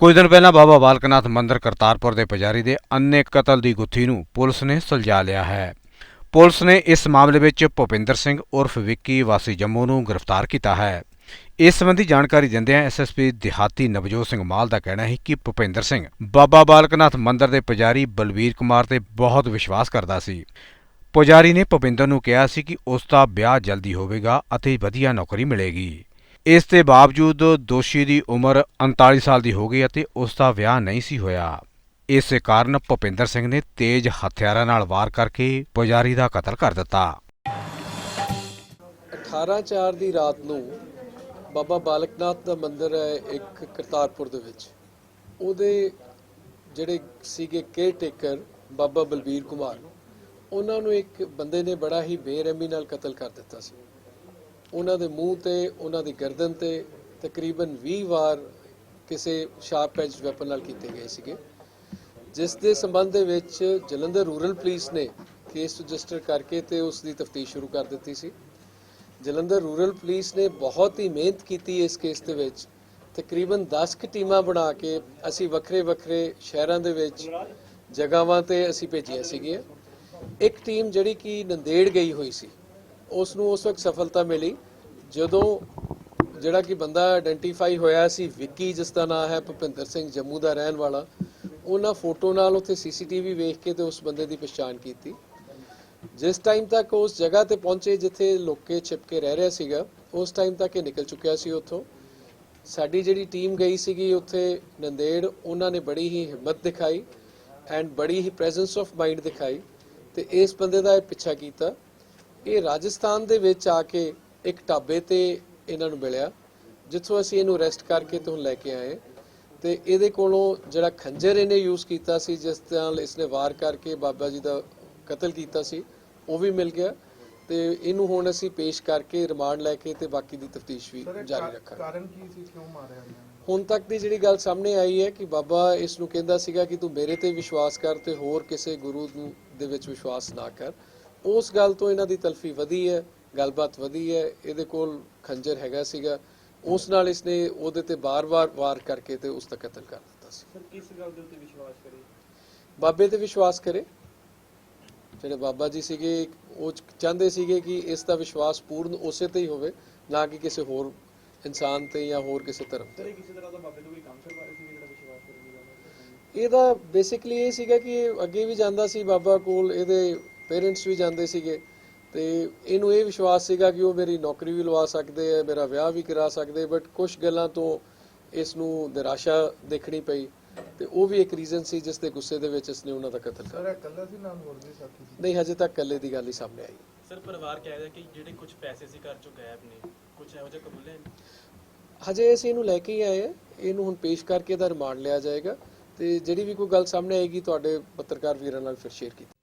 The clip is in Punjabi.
ਕੁਝ ਦਿਨ ਪਹਿਲਾਂ ਬਾਬਾ ਬਾਲਕਨਾਥ ਮੰਦਿਰ ਕਰਤਾਰਪੁਰ ਦੇ ਪੁਜਾਰੀ ਦੇ ਅੰਨੇ ਕਤਲ ਦੀ ਗੁੱਥੀ ਨੂੰ ਪੁਲਿਸ ਨੇ ਸੁਲਝਾ ਲਿਆ ਹੈ। ਪੁਲਿਸ ਨੇ ਇਸ ਮਾਮਲੇ ਵਿੱਚ ਭੁਪਿੰਦਰ ਸਿੰਘ ਉਰਫ ਵਿੱਕੀ ਵਾਸੀ ਜੰਮੂ ਨੂੰ ਗ੍ਰਿਫਤਾਰ ਕੀਤਾ ਹੈ। ਇਸ ਸੰਬੰਧੀ ਜਾਣਕਾਰੀ ਦਿੰਦਿਆਂ ਐਸਐਸਪੀ ਦਿਹਾਤੀ ਨਵਜੋਤ ਸਿੰਘ ਮਾਲ ਦਾ ਕਹਿਣਾ ਹੈ ਕਿ ਭੁਪਿੰਦਰ ਸਿੰਘ ਬਾਬਾ ਬਾਲਕਨਾਥ ਮੰਦਿਰ ਦੇ ਪੁਜਾਰੀ ਬਲਵੀਰ ਕੁਮਾਰ ਤੇ ਬਹੁਤ ਵਿਸ਼ਵਾਸ ਕਰਦਾ ਸੀ। ਪੁਜਾਰੀ ਨੇ ਭੁਪਿੰਦਰ ਨੂੰ ਕਿਹਾ ਸੀ ਕਿ ਉਸ ਦਾ ਵਿਆਹ ਜਲਦੀ ਹੋਵੇਗਾ ਅਤੇ ਵਧੀਆ ਨੌਕਰੀ ਮਿਲੇਗੀ। ਇਸ ਦੇ ਬਾਵਜੂਦ ਦੋਸ਼ੀ ਦੀ ਉਮਰ 39 ਸਾਲ ਦੀ ਹੋ ਗਈ ਅਤੇ ਉਸ ਦਾ ਵਿਆਹ ਨਹੀਂ ਸੀ ਹੋਇਆ। ਇਸੇ ਕਾਰਨ ਭੁਪਿੰਦਰ ਸਿੰਘ ਨੇ ਤੇਜ਼ ਹਥਿਆਰਾਂ ਨਾਲ ਵਾਰ ਕਰਕੇ ਪੁਜਾਰੀ ਦਾ ਕਤਲ ਕਰ ਦਿੱਤਾ। 18/4 ਦੀ ਰਾਤ ਨੂੰ ਬਾਬਾ ਬਾਲਕਨਾਥ ਦਾ ਮੰਦਿਰ ਹੈ ਇੱਕ ਕਰਤਾਰਪੁਰ ਦੇ ਵਿੱਚ। ਉਹਦੇ ਜਿਹੜੇ ਸੀਗੇ ਕੇਅਰ ਟੇਕਰ ਬਾਬਾ ਬਲਬੀਰ ਕੁਮਾਰ, ਉਹਨਾਂ ਨੂੰ ਇੱਕ ਬੰਦੇ ਨੇ ਬੜਾ ਹੀ ਬੇਰਹਿਮੀ ਨਾਲ ਕਤਲ ਕਰ ਦਿੱਤਾ ਸੀ। ਉਹਨਾਂ ਦੇ ਮੂੰਹ ਤੇ, ਉਹਨਾਂ ਦੀ ਗਰਦਨ ਤੇ ਤਕਰੀਬਨ 20 ਵਾਰ ਕਿਸੇ ਸ਼ਾਰਪ ਐਜ ਵੈਪਨ ਨਾਲ ਕੀਤੇ ਗਏ ਸੀਗੇ। ਜਿਸ ਦੇ ਸੰਬੰਧ ਦੇ ਵਿੱਚ ਜਲੰਧਰ ਰੂਰਲ ਪੁਲਿਸ ਨੇ ਕੇਸ ਰਜਿਸਟਰ ਕਰਕੇ ਤੇ ਉਸ ਦੀ ਤਫਤੀਸ਼ ਸ਼ੁਰੂ ਕਰ ਦਿੱਤੀ ਸੀ। ਜਲੰਧਰ ਰੂਰਲ ਪੁਲਿਸ ਨੇ ਬਹੁਤ ਹੀ ਮਿਹਨਤ ਕੀਤੀ ਇਸ ਕੇਸ ਦੇ ਵਿੱਚ। ਤਕਰੀਬਨ 10 ਕੁ ਟੀਮਾਂ ਬਣਾ ਕੇ ਅਸੀਂ ਵੱਖਰੇ ਵੱਖਰੇ ਸ਼ਹਿਰਾਂ ਦੇ ਵਿੱਚ ਜਗ੍ਹਾਵਾਂ ਤੇ ਅਸੀਂ ਭੇਜੀਆਂ ਸੀਗੀਆਂ। ਇੱਕ ਟੀਮ ਜਿਹੜੀ ਕਿ ਨੰਦੇੜ ਗਈ ਹੋਈ ਸੀ। ਉਸ ਨੂੰ ਉਸ ਵਕਤ ਸਫਲਤਾ ਮਿਲੀ। ਜਦੋਂ ਜਿਹੜਾ ਕਿ ਬੰਦਾ ਆਇਡੈਂਟੀਫਾਈ ਹੋਇਆ ਸੀ, ਵਿੱਕੀ ਜਿਸ ਦਾ ਨਾਮ ਹੈ, ਭੁਪਿੰਦਰ ਸਿੰਘ ਜੰਮੂ ਦਾ ਰਹਿਣ ਵਾਲਾ, ਉਹਨਾਂ ਫੋਟੋ ਨਾਲ ਉੱਥੇ ਸੀਸੀਟੀਵੀ ਵੇਖ ਕੇ ਤੇ ਉਸ ਬੰਦੇ ਦੀ ਪਛਾਣ ਕੀਤੀ। ਜਿਸ ਟਾਈਮ ਤੱਕ ਉਸ ਜਗ੍ਹਾ ਤੇ ਪਹੁੰਚੇ ਜਿੱਥੇ ਲੋਕੇ ਛਿਪ ਕੇ ਰਹਿ ਰਿਹਾ ਸੀਗਾ, ਉਸ ਟਾਈਮ ਤੱਕ ਇਹ ਨਿਕਲ ਚੁੱਕਿਆ ਸੀ ਉੱਥੋਂ। ਸਾਡੀ ਜਿਹੜੀ ਟੀਮ ਗਈ ਸੀਗੀ ਉੱਥੇ ਨੰਦੇੜ, ਉਹਨਾਂ ਨੇ ਬੜੀ ਹੀ ਹਿੰਮਤ ਦਿਖਾਈ ਐਂਡ ਬੜੀ ਹੀ ਪ੍ਰੈਜ਼ੈਂਸ ਆਫ ਮਾਈਂਡ ਦਿਖਾਈ ਤੇ ਇਸ ਬੰਦੇ ਦਾ ਇਹ ਪਿੱਛਾ ਕੀਤਾ। ਇਹ ਰਾਜਸਥਾਨ ਦੇ ਵਿੱਚ ਆ ਕੇ ਇੱਕ ਢਾਬੇ ਤੇ ਇਹਨਾਂ ਨੂੰ ਮਿਲਿਆ ਜਿੱਥੋਂ ਅਸੀਂ ਇਹਨੂੰ ਅਰੈਸਟ ਕਰਕੇ ਤੇ ਲੈ ਕੇ ਆਏ ਤੇ ਇਹਦੇ ਕੋਲੋਂ ਜਿਹੜਾ ਖੰਜਰ ਇਹਨੇ ਯੂਜ਼ ਕੀਤਾ ਸੀ ਜਿਸ ਨਾਲ ਇਸਨੇ ਵਾਰ ਕਰਕੇ ਬਾਬਾ ਜੀ ਦਾ ਕਤਲ ਕੀਤਾ ਸੀ ਉਹ ਵੀ ਮਿਲ ਗਿਆ। ਤੇ ਇਹਨੂੰ ਹੁਣ ਅਸੀਂ ਪੇਸ਼ ਕਰਕੇ ਰਿਮਾਂਡ ਲੈ ਕੇ ਤੇ ਬਾਕੀ ਦੀ ਤਫਤੀਸ਼ ਵੀ ਜਾਰੀ ਰੱਖਾਂਗੇ। ਕਾਰਨ ਕੀ ਸੀ ਕਿਉਂ ਮਾਰਿਆ ਨੇ ਹੁਣ ਤੱਕ ਦੀ ਜਿਹੜੀ ਗੱਲ ਸਾਹਮਣੇ ਆਈ ਹੈ ਕਿ ਬਾਬਾ ਇਸ ਨੂੰ ਕਹਿੰਦਾ ਸੀਗਾ ਕਿ ਤੂੰ ਮੇਰੇ ਤੇ ਵਿਸ਼ਵਾਸ ਕਰ ਤੇ ਹੋਰ ਕਿਸੇ ਗੁਰੂ ਦੇ ਵਿੱਚ ਵਿਸ਼ਵਾਸ ਨਾ ਕਰ। ਉਸ ਗੱਲ ਤੋਂ ਇਹਨਾਂ ਦੀ ਤਲਫੀ ਵਧੀ ਹੈ ਗੱਲਬਾਤ ਵਧੀ ਹੈ ਇਹਦੇ ਕੋਲ ਖੰਜਰ ਹੈਗਾ ਸੀਗਾ। ਉਸ ਨਾਲ ਇਸਨੇ ਉਹਦੇ ਤੇ ਬਾਰ-ਬਾਰ ਵਾਰ ਕਰਕੇ ਤੇ ਉਸ ਦਾ ਕਤਲ ਕਰ ਦਿੱਤਾ ਸੀ। ਸਰ ਕਿਸ ਗੱਲ ਦੇ ਉੱਤੇ ਵਿਸ਼ਵਾਸ ਕਰੇ? ਬਾਬੇ ਤੇ ਵਿਸ਼ਵਾਸ ਕਰੇ। ਜਿਹੜੇ ਬਾਬਾ ਜੀ ਸੀਗੇ ਉਹ ਚਾਹੁੰਦੇ ਸੀਗੇ ਕਿ ਇਸ ਦਾ ਵਿਸ਼ਵਾਸ ਪੂਰਨ ਉਸੇ ਤੇ ਹੀ ਹੋਵੇ ਨਾ ਕਿ ਕਿਸੇ ਹੋਰ ਇਨਸਾਨ ਤੇ ਜਾਂ ਹੋਰ ਕਿਸੇ ਧਰਮ ਤੇ। ਕਿਸੇ ਤਰ੍ਹਾਂ ਦਾ ਬਾਬੇ ਤੋਂ ਕੋਈ ਕੰਮ ਕਰਵਾ ਰਹੇ ਸੀ ਜਿਹੜਾ ਵਿਸ਼ਵਾਸ ਕਰਨ ਦੀ ਗੱਲ ਹੈ? ਇਹਦਾ ਬੇਸਿਕਲੀ ਇਹ ਸੀਗਾ ਕਿ ਅੱਗੇ ਵੀ ਜਾਂਦਾ ਸੀ ਬਾਬਾ ਕੋਲ ਇਹਦੇ ਪੇਰੈਂਟਸ ਵੀ ਜਾਂਦੇ ਸੀਗੇ ਤੇ ਇਹਨੂੰ ਇਹ ਵਿਸ਼ਵਾਸ ਸੀਗਾ ਕਿ ਉਹ ਮੇਰੀ ਨੌਕਰੀ ਵੀ ਲਵਾ ਸਕਦੇ ਆ ਮੇਰਾ ਵਿਆਹ ਵੀ ਕਰਾ ਸਕਦੇ ਬਟ ਕੁਝ ਗੱਲਾਂ ਤੋਂ ਇਸ ਨੂੰ ਨਿਰਾਸ਼ਾ ਦੇਖਣੀ ਪਈ ਤੇ ਉਹ ਵੀ ਇੱਕ ਰੀਜ਼ਨ ਸੀ ਜਿਸ ਦੇ ਗੁੱਸੇ ਦੇ ਵਿੱਚ ਇਸਨੇ ਉਹਨਾਂ ਦਾ ਕਤਲ ਕਰ ਸਰ ਇਕੱਲਾ ਸੀ ਨਾਲ ਹੋਰ ਵੀ ਸਾਥੀ ਸੀ? ਨਹੀਂ ਹਜੇ ਤੱਕ ਇਕੱਲੇ ਦੀ ਗੱਲ ਹੀ ਸਾਹਮਣੇ ਆਈ। ਸਰ ਪਰਿਵਾਰ ਕਹਿ ਰਿਹਾ ਕਿ ਜਿਹੜੇ ਕੁਝ ਪੈਸੇ ਸੀ ਘਰ ਚੋਂ ਗਾਇਬ ਨੇ ਕੁਝ ਇਹੋ ਜਿਹਾ ਕਬੂਲੇ ਹਜੇ ਅਸੀਂ ਇਹਨੂੰ ਲੈ ਕੇ ਹੀ ਆਏ ਇਹਨੂੰ ਹੁਣ ਪੇਸ਼ ਕਰਕੇ ਇਹਦਾ ਰਿਮਾਂਡ ਲਿਆ ਜਾਏਗਾ ਤੇ ਜਿਹੜੀ ਵੀ ਕੋਈ ਗੱਲ ਸਾਹਮਣੇ ਆਏਗੀ ਤੁਹਾਡੇ ਪੱਤਰਕਾਰ ਵੀਰਾਂ ਨਾਲ ਫਿਰ ਸ਼ੇਅਰ ਕੀਤੀ